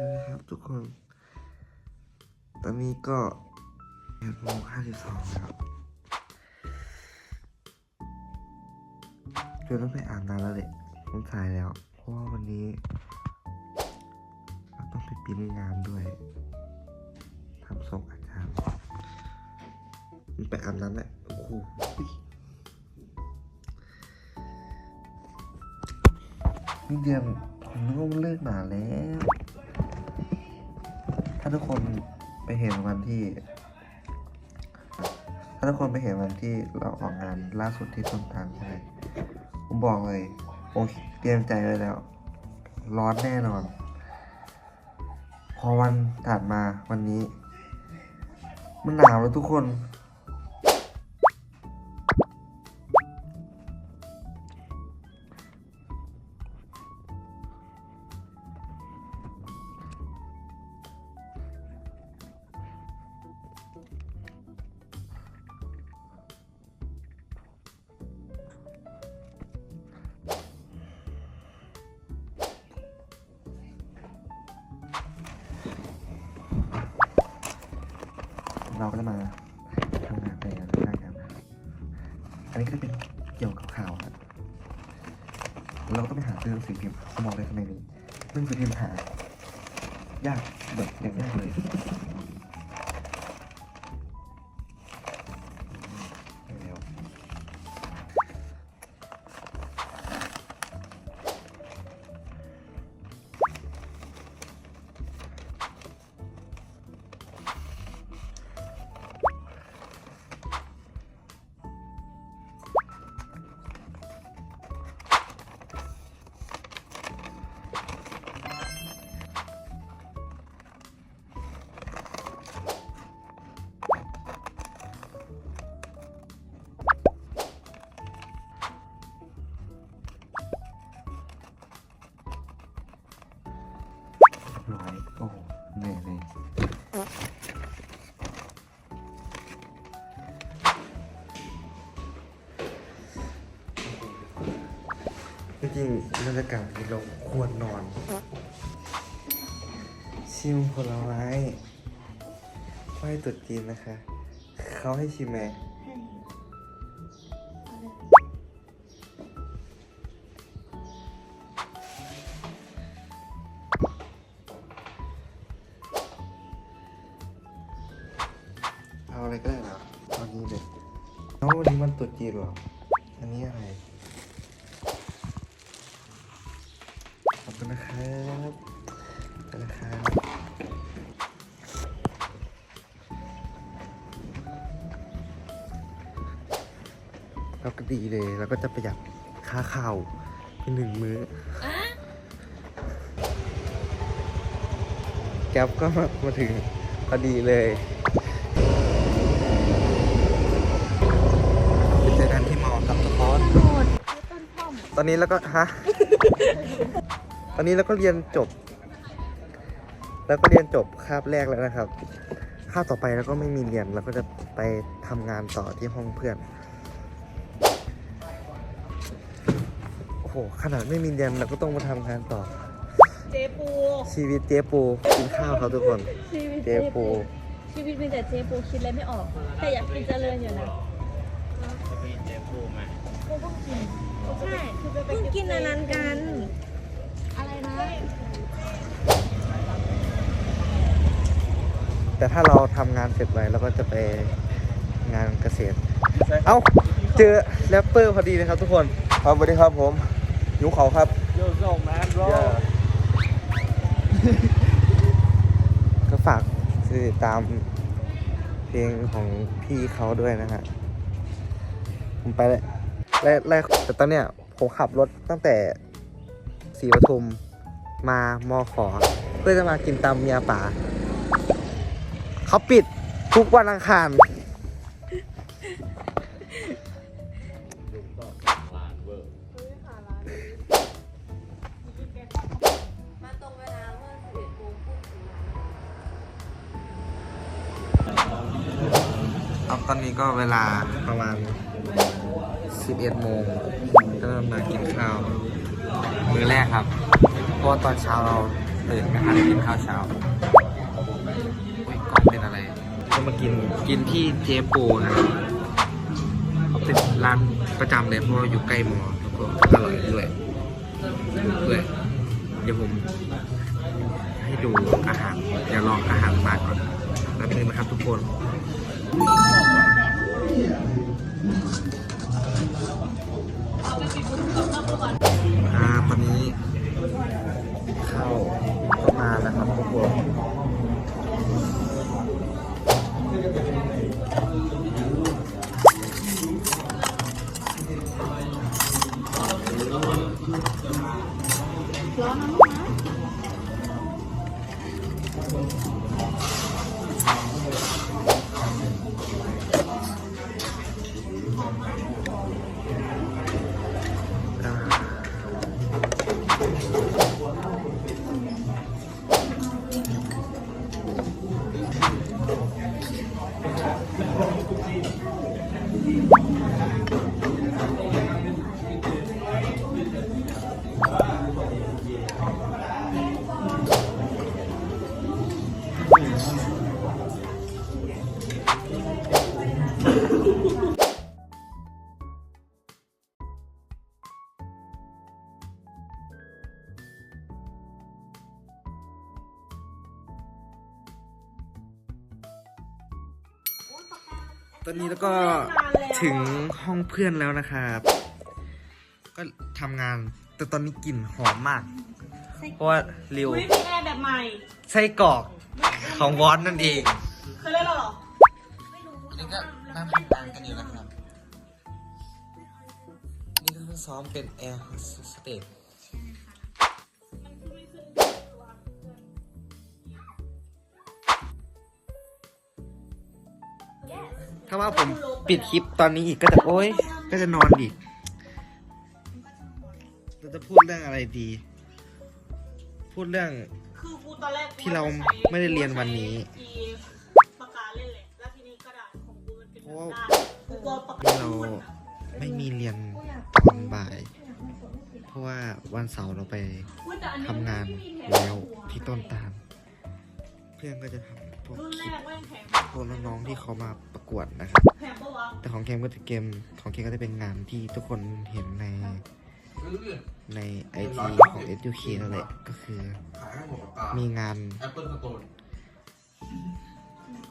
ช่ไหมครับทุกคน ตอนนี้ก็แปดโมงห้าสิบสองครับจนต้องไปอาบน้ำแล้วแหละผมสายแล้ว เพราะว่าวันนี้เราต้องไปปิ้นงานด้วยทำส่งอาจารย์มันไปอาบน้ำแหละโอ้โหนี่เดือนผมนึกว่ามันเลิกนาแล้วาทุกคนไปเห็นวันที่ ถ้าทุกคนไปเห็นวันที่เราออกงานล่าสุดที่ต้นทางใช่ไหมผมบอกเลยผมเตรียมใจไว้แล้ว ร้อนแน่นอน พอวันถัดมาวันนี้ มันหนาวแล้วทุกคน เราก็จะมาทำงานไปกันได้ครับอันนี้ก็จะเป็นเกี่ยวกับข่าวครับเราก็ต้องไปหาซื้อหนังสือพิมพ์สมองเลยทำไมนี้หนังสือพิมพ์หายากแบบอย่างยากเลย จริงๆบรรยากาศที่เราควรนอน ชิมผลไม้ไหว้ตรุดจีนนะคะ เขาให้ชิมไหมเอาอะไรก็ได้เหรอเอานี้เลยน้องวันนี้มันตรุดจีนเหรอ อันนี้อะไร เราก็ดีเลยเราก็จะประหยัดค่าข้าวเป็นหนึ่งมื้ออแก๊ปก็มามาถึงพอดีเลยไปเจอกันที่มอครับทุกคนโหดต้นป้อมตอนนี้แล้วก็ฮะ ตอนนี้เราก็เรียนจบ แล้วก็เรียนจบคาบแรกแล้วนะครับคาบต่อไปแล้วก็ไม่มีเรียนเราก็จะไปทำงานต่อที่ห้องเพื่อน ขนาดไม่มีเรียนเราก็ต้องมาทำงานต่อ เจปู ชีวิตเจ๊ปูกินข้าวครับทุกคน ชีวิตเจปู ชีวิตมีแต่เจปูคิดอะไรไม่ออก แต่อยากกินเจริญอยู่นะมีเจฟูมาใช่เพิ่งกินอันนั้นกัน อะไรนะแต่ถ้าเราทำงานเสร็จไวเราก็จะไปงานเกษตร เอ้า เจอแรปเปอร์พอดีเลยครับทุกคน ครับสวัสดีครับผม ยุ้งเขาครับ โยโซ่แมนโรก็ฝากติดตามเพลงของพี่เขาด้วยนะฮะ ผมไปเลยแรกแรกแต่ตอนเนี้ยผมขับรถตั้งแต่สีปทุมมามอขอ เพื่อจะมากินตำเมียป่า เขาปิดทุกวันอังคาร ตอนนี้ก็เวลาประมาณ 11 โมงก็มากินข้าว มื้อแรกครับ เพราะว่าตอนเช้าเราตื่นไม่ทันกินข้าวเช้าโอ้ยกล้องเป็นอะไรก็มากินกินที่เจโปนะครับเป็นร้านประจำเลยเพราะว่าอยู่ใกล้มอแล้วก็อร่อยด้วยด้วยเดี๋ยวผมให้ดูอาหาร เดี๋ยวลองอาหารมาก่อนแป๊บนึงนะครับทุกคน อ่าตอนนี้เข้า นนี้แล้วก็ถึงห้องเพื่อนแล้วนะครับ ก็ทำงานแต่ตอนนี้กลิ่นหอมมาก เพราะว่าริวอุ้ยมีแอร์แบบใหม่ไส้กรอกของวอนนั่นเองเคยเล่นแล้วเหรอนี่ก็นั่งทำงานกันอยู่นะครับ นี่ก็เพิ่งซ้อมเป็นแอร์สเตจ ถ้าว่าผมปิดคลิปตอนนี้อีกก็จะโอ๊ย ก็จะนอนอีกเราจะพูดเรื่องอะไรดี พูดเรื่องคือกูตอนแรกที่เราไม่ได้เรียนวันนี้อีปากกาเล่นแหละแล้วทีนี้กระดาษของกูมันเป็นเพราะว่ากูกลัวปากที่กาเราหมดอะไม่มีเรียนตอนบ่าย เพราะว่าวันเสาร์เราไปอุ๊ยแต่อันนี้ทำงานไม่มีแถมแล้วที่ต้นตาล เพื่อนก็จะทำ พวกรุ่นคแรลิปกแม่งแถมพวกน้องๆที่เขามาประกวดนะครับแถมปะวะแต่ของเกมก็จะเกมของเกมก็จะเป็นงานที่ทุกคนเห็นในในไอจีของ s u k นั่นแหละก็คือ มีงาน Apple Store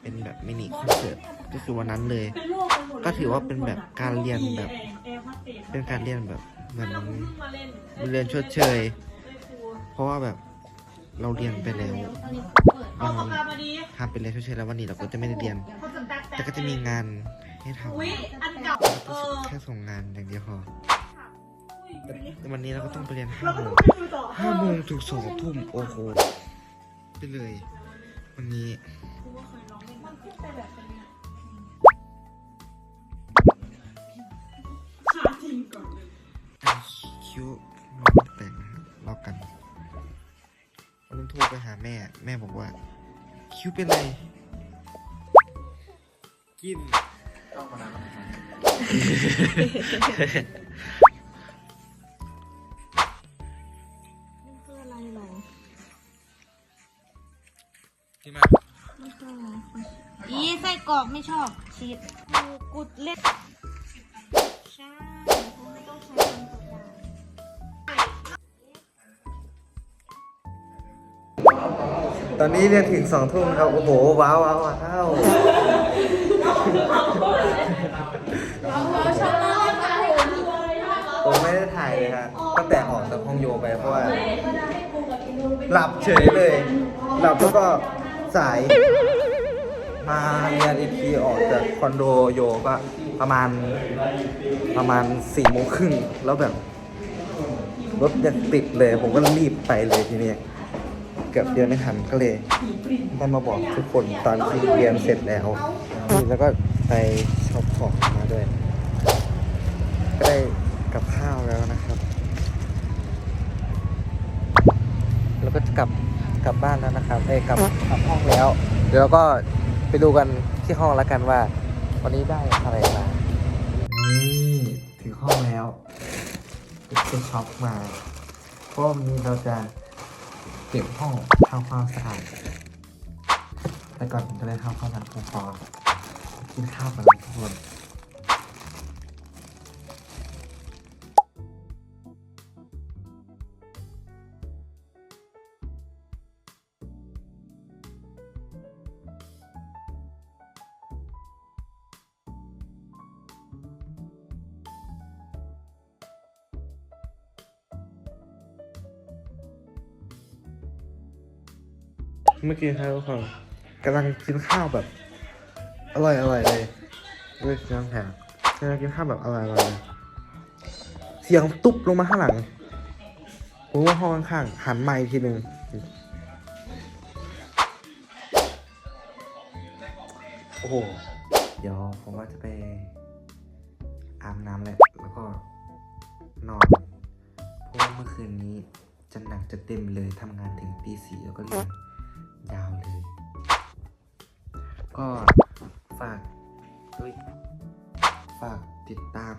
เป็นแบบมินิคอนเสิร์ตก็คือวันนั้นเลยเป็นโรคไปหมดเลยก็ถือว่าเป็นแบบการเรียนแบบแอร์แอร์พัดเตะเป็นการเรียนแบบเหมือนเราเพิ่งมาเล่นมันเรียนชดเชยได้ครูเพราะว่าแบบเราเรียนไปแล้ว เอาวันปากนี้กามาดีทำเป็นเรียนชดเชยแล้ววันนี้เราก็จะไม่ได้เรียน เขาจะตัดแต่ก็จะมีงานให้ทำอุ้ยอันเก่า เออ แค่ส่งงานอย่างเดียวพอแต่วันนี้เราก็ต้องไปเรียนห้าเราก็โมต้องงไปดูต่อห้าโมงถึงสองทุ่มโอ้โหไปเลย วันนี้มัน โทรไปหาแม่ แม่บอกว่า คิวเป็นไร กินมันคืออะไรหรอกินมามันคืออะไรอีไส้กรอกไม่ชอบชีสกูกุดเล็กใช่กูไม่ต้องใช้ อนนี้เรียนถึงสองทุ่มครับ โอ้โห ว้าวว้าวว้าวผมไม่ได้ถ่ายเลยฮะตั้งแต่ออกจากห้องโยไปเพราะว่า หลับเฉยเลย หลับแล้วก็สาย มาเรียนอีกทีออกจากคอนโดโยก็ประมาณประมาณสี่โมงครึ่งแล้วแบบรถยังติดเลย ผมก็รีบไปเลยทีนี้ เกือบเดือนไม่ทันก็เลยได้มาบอกทุกคนตอนที่เรียนเสร็จแล้วแล้วก็ไปช็อปของมาด้วย ก็ได้กับข้าวแล้วนะครับ แล้วก็จะกลับกลับบ้านแล้วนะครับเอ้ยกลับกลับห้องแล้ว เดี๋ยวเราก็ไปดูกันที่ห้องแล้วกันว่า วันนี้ได้อะไรมานี่ถึงห้องแล้วไปช็อปมาเพราะวันนี้เราจะ เก็บห้องทำความสะอาดแต่ก่อนผมจะไปทำความสะอาดผมขอกินข้าวกันนทุกคน เมื่อกี้ครับทุกคนกำลังกินข้าวแบบ อร่อยอร่อยเลยด้วยน้ำแข็งกำลังกินข้าวแบบอร่อยอร่อยเสียงตุ๊บลงมาข้างหลังผมว่าห้องข้างๆหันมาอีกทีหนึ่งโอ้โหเดี๋ยวผมว่าจะไปอาบน้ำแหละแล้วก็นอนเพราะว่าเมื่อคืนนี้จะหนักจะเต็มเลยทำงานถึงตีสี่แล้วก็เรียน ดาวเลย ก็ฝากด้วยฝากติดตาม